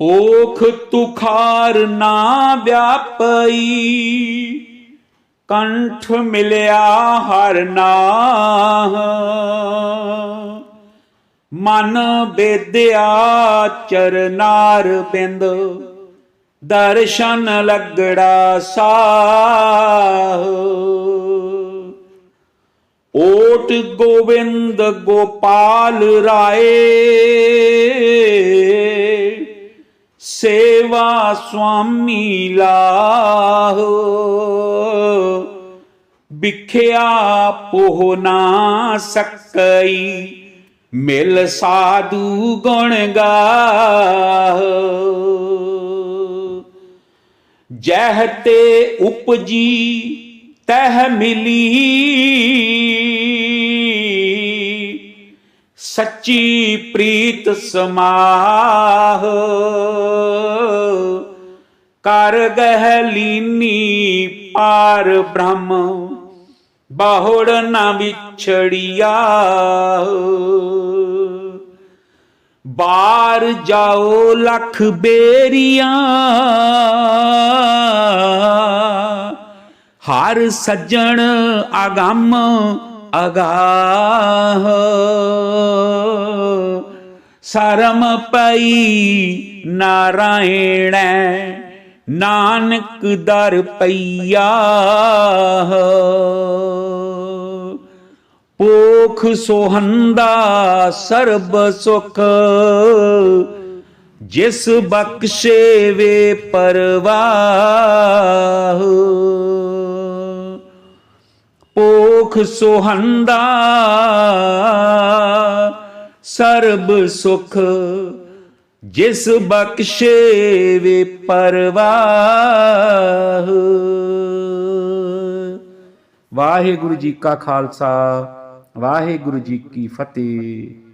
ਓਖ ਤੁਖਾਰ ਨਾ ਵਿਆਪਈ, ਕੰਠ ਮਿਲਿਆ ਹਰ ਨਾਹ। ਮਨ ਬੇਦਿਆ ਚਰਨਾਰ ਬਿੰਦ, ਦਰਸ਼ਨ ਲੱਗੜਾ ਸਾਹ। ਓਟ ਗੋਬਿੰਦ ਗੋਪਾਲ ਰਾਏ ਸੇਵਾ ਸੁਆਮੀ ਲਾਹ। ਵਿਖਿਆ ਪੋਹ ਨਾ ਸਕਈ, ਮਿਲ ਸਾਧੂ ਗੁਣ ਗਾਹੋ। ਜਹ ਤੇ ਉਪਜੀ, ਤਹ ਮਿਲੀ। ਸੱਚ ਪ੍ਰੀਤ ਸਮਾਹ। ਕਰ ਗਹਿਲੀਨੀ ਪਾਰ ਬ੍ਰਹਮ, ਬਾਹੁੜ ਨਾ ਵਿਛੜਿਆ। ਬਾਰ ਜਾਓ ਲੱਖ ਬੇਰੀਆਂ। ਹਰ ਸੱਜਣ ਆਗਮ ਅਗਾਹ। ਸਰਮ ਪਈ ਨਾਰਾਇਣ, ਨਾਨਕ ਦਰ ਪਈਆ। ਪੋਖ ਸੋਹੰਦਾ ਸਰਬ ਸੁਖ, ਜਿਸ ਬਖਸ਼ੇ ਵੇ ਪਰਵਾਹ। ਪੋਖ ਸੋਹੰਦਾ, ਸਰਬ ਸੁਖ ਜਿਸ ਬਖਸ਼ੇ ਵੇ ਪਰਵਾਹ। ਵਾਹਿਗੁਰੂ ਜੀ ਕਾ ਖਾਲਸਾ, ਵਾਹਿਗੁਰੂ ਜੀ ਕੀ ਫਤਿਹ।